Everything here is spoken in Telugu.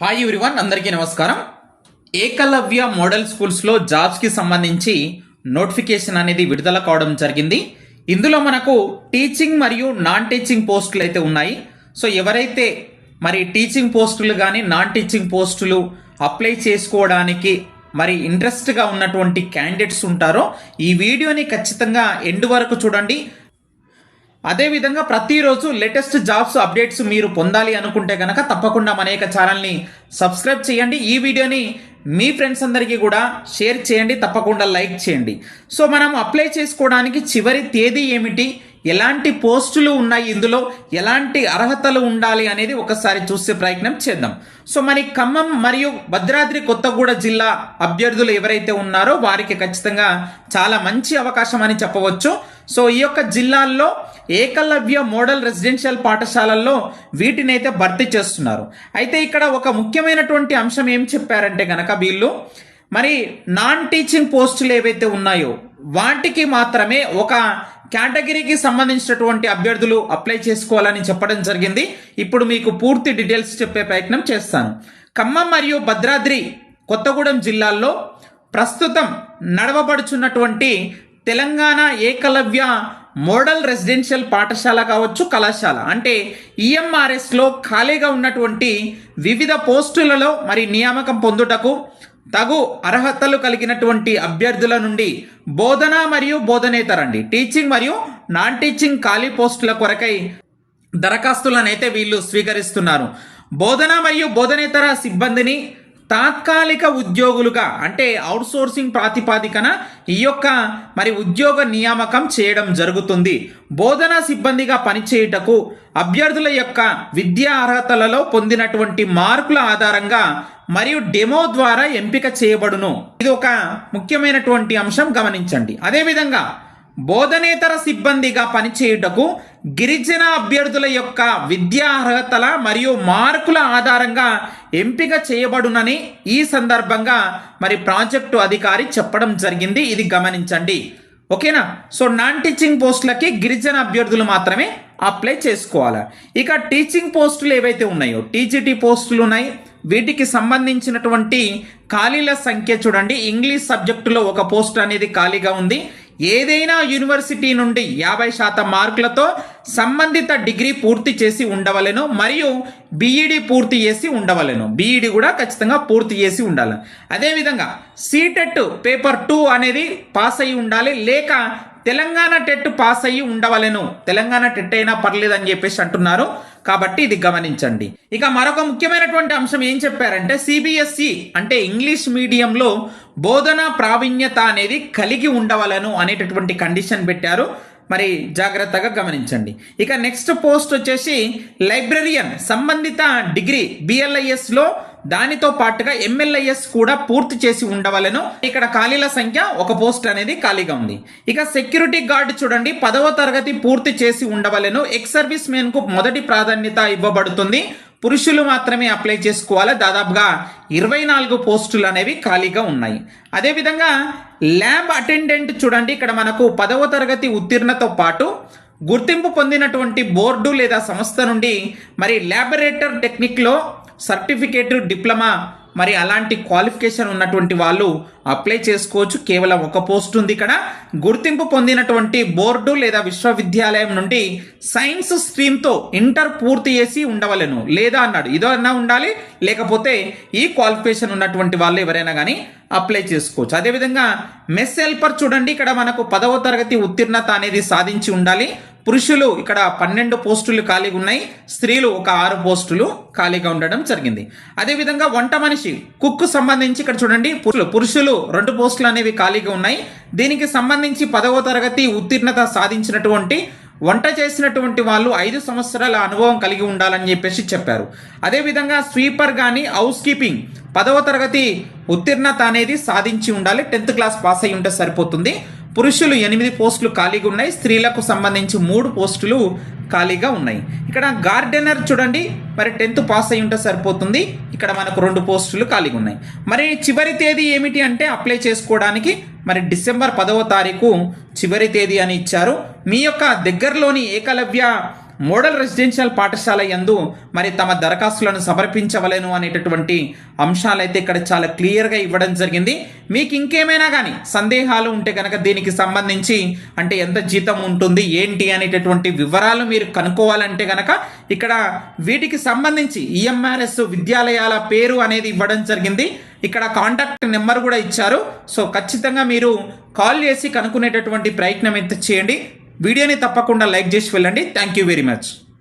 హాయ్ ఎవ్రీవన్ అందరికీ నమస్కారం. ఏకలవ్య మోడల్ స్కూల్స్లో జాబ్స్కి సంబంధించి నోటిఫికేషన్ అనేది విడుదల కావడం జరిగింది. ఇందులో మనకు టీచింగ్ మరియు నాన్ టీచింగ్ పోస్టులు అయితే ఉన్నాయి. సో ఎవరైతే మరి టీచింగ్ పోస్టులు కానీ నాన్ టీచింగ్ పోస్టులు అప్లై చేసుకోవడానికి మరి ఇంట్రెస్ట్గా ఉన్నటువంటి క్యాండిడేట్స్ ఉంటారో ఈ వీడియోని ఖచ్చితంగా ఎండ్ వరకు చూడండి. అదేవిధంగా ప్రతిరోజు లేటెస్ట్ జాబ్స్ అప్డేట్స్ మీరు పొందాలి అనుకుంటే కనుక తప్పకుండా మన యొక్క ఛానల్ని సబ్స్క్రైబ్ చేయండి. ఈ వీడియోని మీ ఫ్రెండ్స్ అందరికీ కూడా షేర్ చేయండి. తప్పకుండా లైక్ చేయండి. సో మనం అప్లై చేసుకోవడానికి చివరి తేదీ ఏమిటి? ఎలాంటి పోస్టులు ఉన్నాయి ఇందులో? ఎలాంటి అర్హతలు ఉండాలి అనేది ఒకసారి చూసే ప్రయత్నం చేద్దాం. సో మరి ఖమ్మం మరియు భద్రాద్రి కొత్తగూడ జిల్లా అభ్యర్థులు ఎవరైతే ఉన్నారో వారికి ఖచ్చితంగా చాలా మంచి అవకాశం అని చెప్పవచ్చు. సో ఈ యొక్క జిల్లాల్లో ఏకలవ్య మోడల్ రెసిడెన్షియల్ పాఠశాలల్లో వీటినైతే భర్తీ చేస్తున్నారు. అయితే ఇక్కడ ఒక ముఖ్యమైనటువంటి అంశం ఏం చెప్పారంటే గనక వీళ్ళు మరి నాన్ టీచింగ్ పోస్టులు ఏవైతే ఉన్నాయో వాటికి మాత్రమే ఒక కేటగిరీకి సంబంధించినటువంటి అభ్యర్థులు అప్లై చేసుకోవాలని చెప్పడం జరిగింది. ఇప్పుడు మీకు పూర్తి డీటెయిల్స్ చెప్పే ప్రయత్నం చేస్తాను. ఖమ్మం మరియు భద్రాద్రి కొత్తగూడెం జిల్లాల్లో ప్రస్తుతం నడవబడుచున్నటువంటి తెలంగాణ ఏకలవ్య మోడల్ రెసిడెన్షియల్ పాఠశాల కావచ్చు కళాశాల. అంటే ఈఎంఆర్ఎస్లో ఖాళీగా ఉన్నటువంటి వివిధ పోస్టులలో మరి నియామకం పొందుటకు తగు అర్హతలు కలిగినటువంటి అభ్యర్థుల నుండి బోధన మరియు బోధనేతరండి. టీచింగ్ మరియు నాన్ టీచింగ్ ఖాళీ పోస్టుల కొరకై దరఖాస్తులను అయితే వీళ్ళు స్వీకరిస్తున్నారు. బోధన మరియు బోధనేతర సిబ్బందిని తాత్కాలిక ఉద్యోగులుగా అంటే అవుట్సోర్సింగ్ ప్రాతిపాదికన ఈ యొక్క మరి ఉద్యోగ నియామకం చేయడం జరుగుతుంది. బోధనా సిబ్బందిగా పనిచేయుటకు అభ్యర్థుల యొక్క విద్యా అర్హతలలో పొందినటువంటి మార్కుల ఆధారంగా మరియు డెమో ద్వారా ఎంపిక చేయబడును. ఇది ఒక ముఖ్యమైనటువంటి అంశం గమనించండి. అదేవిధంగా బోధనేతర సిబ్బందిగా పనిచేయుటకు గిరిజన అభ్యర్థుల యొక్క విద్యా అర్హతల మరియు మార్కుల ఆధారంగా ఎంపిక చేయబడునని ఈ సందర్భంగా మరి ప్రాజెక్టు అధికారి చెప్పడం జరిగింది. ఇది గమనించండి. ఓకేనా? సో నాన్ టీచింగ్ పోస్టులకి గిరిజన అభ్యర్థులు మాత్రమే అప్లై చేసుకోవాలి? ఇక టీచింగ్ పోస్టులు ఏవైతే ఉన్నాయో టీజీటీ పోస్టులు ఉన్నాయి. వీటికి సంబంధించినటువంటి ఖాళీల సంఖ్య చూడండి. ఇంగ్లీష్ సబ్జెక్టులో ఒక పోస్ట్ అనేది ఖాళీగా ఉంది. ఏదైనా యూనివర్సిటీ నుండి యాభై శాతం మార్కులతో సంబంధిత డిగ్రీ పూర్తి చేసి ఉండవలెను మరియు బీఈడి పూర్తి చేసి ఉండవలెను. బీఈడి కూడా ఖచ్చితంగా పూర్తి చేసి ఉండాలి. అదేవిధంగా సీటెట్ పేపర్ టూ అనేది పాస్ అయి ఉండాలి లేక తెలంగాణ టెట్ పాస్ అయ్యి ఉండవలెను. తెలంగాణ టెట్ అయినా పర్లేదని చెప్పేసి అంటున్నారు. కాబట్టి ఇది గమనించండి. ఇక మరొక ముఖ్యమైనటువంటి అంశం ఏం చెప్పారంటే సిబిఎస్ఈ అంటే ఇంగ్లీష్ మీడియంలో బోధన ప్రావీణ్యత అనేది కలిగి ఉండవలను అనేటటువంటి కండిషన్ పెట్టారు. మరి జాగ్రత్తగా గమనించండి. ఇక నెక్స్ట్ పోస్ట్ వచ్చేసి లైబ్రరియన్ సంబంధిత డిగ్రీ బిఎల్ఐఎస్లో దానితో పాటుగా ఎంఎల్ఐఎస్ కూడా పూర్తి చేసి ఉండవలను. ఇక్కడ ఖాళీల సంఖ్య ఒక పోస్ట్ అనేది ఖాళీగా ఉంది. ఇక సెక్యూరిటీ గార్డ్ చూడండి. పదవ తరగతి పూర్తి చేసి ఉండవలను. ఎక్స్ సర్వీస్ మెన్కు మొదటి ప్రాధాన్యత ఇవ్వబడుతుంది. పురుషులు మాత్రమే అప్లై చేసుకోవాలా? దాదాపుగా ఇరవై నాలుగు పోస్టులు అనేవి ఖాళీగా ఉన్నాయి. అదేవిధంగా ల్యాబ్ అటెండెంట్ చూడండి ఇక్కడ మనకు పదవ తరగతి ఉత్తీర్ణతో పాటు గుర్తింపు పొందినటువంటి బోర్డు లేదా సంస్థ నుండి మరి ల్యాబొరేటర్ టెక్నిక్లో సర్టిఫికేట్ డిప్లొమా మరి అలాంటి క్వాలిఫికేషన్ ఉన్నటువంటి వాళ్ళు అప్లై చేసుకోవచ్చు. కేవలం ఒక పోస్ట్ ఉంది ఇక్కడ. గుర్తింపు పొందినటువంటి బోర్డు లేదా విశ్వవిద్యాలయం నుండి సైన్స్ స్ట్రీమ్తో ఇంటర్ పూర్తి చేసి ఉండవలను. లేదా అన్నాడు. ఇదో అన్నా ఉండాలి. లేకపోతే ఈ క్వాలిఫికేషన్ ఉన్నటువంటి వాళ్ళు ఎవరైనా కానీ అప్లై చేసుకోవచ్చు. అదేవిధంగా మెస్ హెల్పర్ చూడండి. ఇక్కడ మనకు పదవ తరగతి ఉత్తీర్ణత అనేది సాధించి ఉండాలి. పురుషులు ఇక్కడ పన్నెండు పోస్టులు ఖాళీగా ఉన్నాయి స్త్రీలు ఒక ఆరు పోస్టులు ఖాళీగా ఉండడం జరిగింది. అదేవిధంగా వంట మనిషి కుక్ సంబంధించి ఇక్కడ చూడండి పురుషులు పురుషులు రెండు పోస్టులు అనేవి ఖాళీగా ఉన్నాయి. దీనికి సంబంధించి పదవ తరగతి ఉత్తీర్ణత సాధించినటువంటి వంట చేసినటువంటి వాళ్ళు ఐదు సంవత్సరాల అనుభవం కలిగి ఉండాలని చెప్పేసి చెప్పారు. అదేవిధంగా స్వీపర్ కానీ హౌస్ కీపింగ్ పదవ తరగతి ఉత్తీర్ణత అనేది సాధించి ఉండాలి టెన్త్ క్లాస్ పాస్ అయి ఉంటే సరిపోతుంది. పురుషులు ఎనిమిది పోస్టులు ఖాళీగా ఉన్నాయి స్త్రీలకు సంబంధించి మూడు పోస్టులు ఖాళీగా ఉన్నాయి. ఇక్కడ గార్డెనర్ చూడండి మరి టెన్త్ పాస్ అయి ఉంటే సరిపోతుంది. ఇక్కడ మనకు రెండు పోస్టులు ఖాళీగా ఉన్నాయి. మరి చివరి తేదీ ఏమిటి అంటే అప్లై చేసుకోవడానికి మరి డిసెంబర్ పదవ తారీఖు చివరి తేదీ అని ఇచ్చారు. మీ యొక్క దగ్గరలోని ఏకలవ్య మోడల్ రెసిడెన్షియల్ పాఠశాల యందు మరి తమ దరఖాస్తులను సమర్పించవలేను అనేటటువంటి అంశాలైతే ఇక్కడ చాలా క్లియర్గా ఇవ్వడం జరిగింది. మీకు ఇంకేమైనా కానీ సందేహాలు ఉంటే కనుక దీనికి సంబంధించి అంటే ఎంత జీతం ఉంటుంది ఏంటి అనేటటువంటి వివరాలు మీరు కనుక్కోవాలంటే కనుక ఇక్కడ వీటికి సంబంధించి ఈఎంఆర్ఎస్ విద్యాలయాల పేరు అనేది ఇవ్వడం జరిగింది. ఇక్కడ కాంటాక్ట్ నెంబర్ కూడా ఇచ్చారు. సో ఖచ్చితంగా మీరు కాల్ చేసి కనుక్కునేటటువంటి ప్రయత్నం అయితే చేయండి. వీడియోని తప్పకుండా లైక్ చేసి వెళ్ళండి. Thank you very much